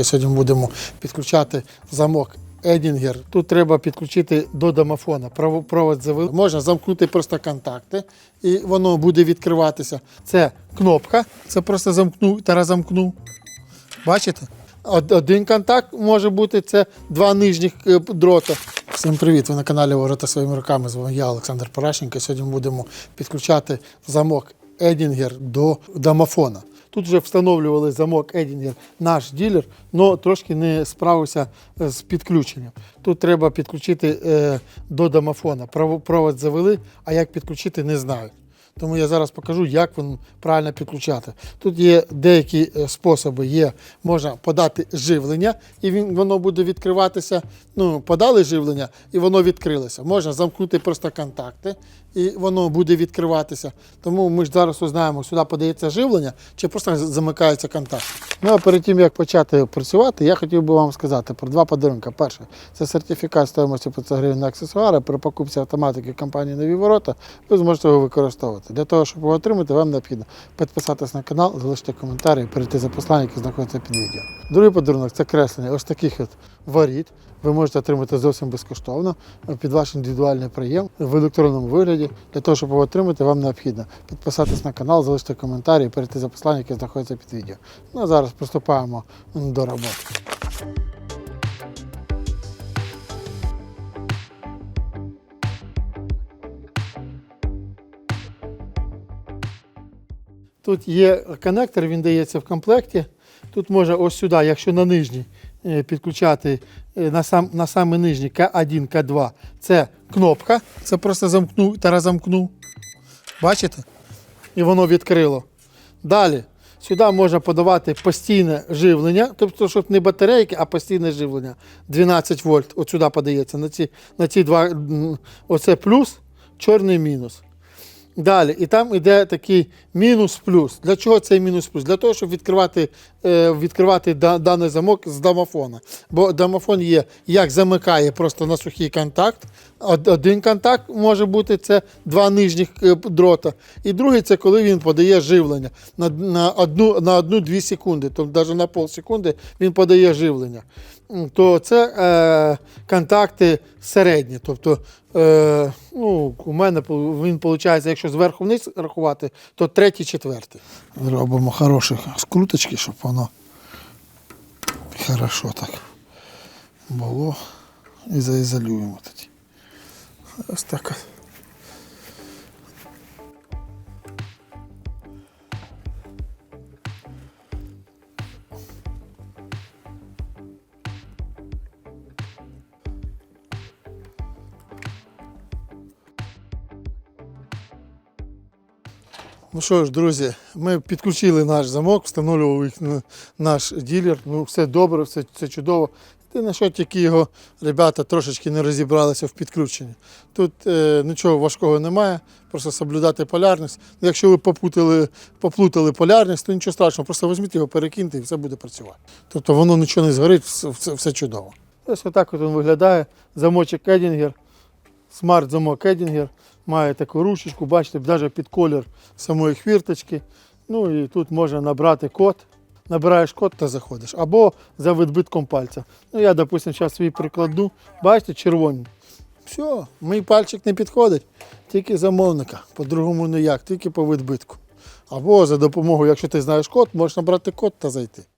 Сьогодні будемо підключати замок Едінгер. Тут треба підключити до домофона. Провод завели. Можна замкнути просто контакти, і воно буде відкриватися. Це кнопка. Це просто замкнув та розамкнув. Бачите? Один контакт може бути це два нижніх е, дрота. Всім привіт! Ви на каналі Ворота своїми руками. З вами я, Олександр Паращенко. Сьогодні будемо підключати замок Едінгер до домофона. Тут вже встановлювали замок Едінгер наш ділер, але трошки не справився е, з підключенням. Тут треба підключити е, до домофона. Провод завели, а як підключити, не знають. Тому я зараз покажу, як він правильно підключати. Тут є деякі е, способи. Є, можна подати живлення, і він, воно буде відкриватися. Ну, подали живлення, і воно відкрилося. Можна замкнути просто контакти, і воно буде відкриватися. Тому ми ж зараз узнаємо, сюди подається живлення, чи просто замикається контакт. Ну а перед тим як почати працювати, я хотів би вам сказати про два подарунки. Перше, це сертифікат стоїмості 500 гривень на аксесуари. При покупці автоматики компанії Нові ворота ви зможете його використовувати. Для того, щоб його отримати, вам необхідно підписатись на канал, залишити коментар і перейти за посланням, яке знаходиться під відео. Другий подарунок це креслення ось таких от воріт. Ви можете отримати зовсім безкоштовно під ваш індивідуальний прийом в електронному вигляді. Для того, щоб його отримати, вам необхідно підписатись на канал, залишити коментар і перейти за посланням, яке знаходиться під відео. Ну а зараз приступаємо до роботи. Тут є коннектор, він дається в комплекті. Тут можна ось сюди, якщо на нижній е, підключати е, на сам на саме нижній К1, К2, це кнопка. Це просто замкнув та розамкнув. Бачите? І воно відкрило. Далі сюди можна подавати постійне живлення, тобто, щоб не батарейки, а постійне живлення. 12 вольт. От сюди подається. На ці, на ці два, оце плюс, чорний мінус. Далі, і там йде такий мінус-плюс. Для чого цей мінус-плюс? Для того, щоб відкривати, е, відкривати даний замок з домофона. Бо домофон є, як замикає просто на сухий контакт. Один контакт може бути це два нижніх е, дрота. І другий це коли він подає живлення на, на одну на одну-дві секунди, тобто навіть на пол секунди він подає живлення. То це е, контакти середні. Тобто, е, ну, у мене він виходить, якщо зверху вниз рахувати, то третій, четвертий. Робимо хороші скруточки, щоб воно хорошо так було. І заізолюємо тоді. Ось так. Ну що ж, друзі, ми підключили наш замок, встановлював їх наш ділер. Ну, все добре, все, все чудово. Єдине, що тільки його ребята трошечки не розібралися в підключенні. Тут е, нічого важкого немає, просто соблюдати полярність. Якщо ви попутали, поплутали полярність, то нічого страшного, просто візьміть його, перекиньте і все буде працювати. Тобто воно нічого не згорить, все, все чудово. Ось отак от він виглядає. Замочок Едінгер. Смарт-замок Едінгер. Має таку ручечку, бачите, навіть під колір самої хвірточки. Ну і тут можна набрати код. Набираєш код та заходиш. Або за відбитком пальця. Ну я, допустимо, зараз свій прикладу. Бачите, червоні. Все, мій пальчик не підходить. Тільки замовника. По-другому ніяк, тільки по відбитку. Або за допомогою, якщо ти знаєш код, можеш набрати код та зайти.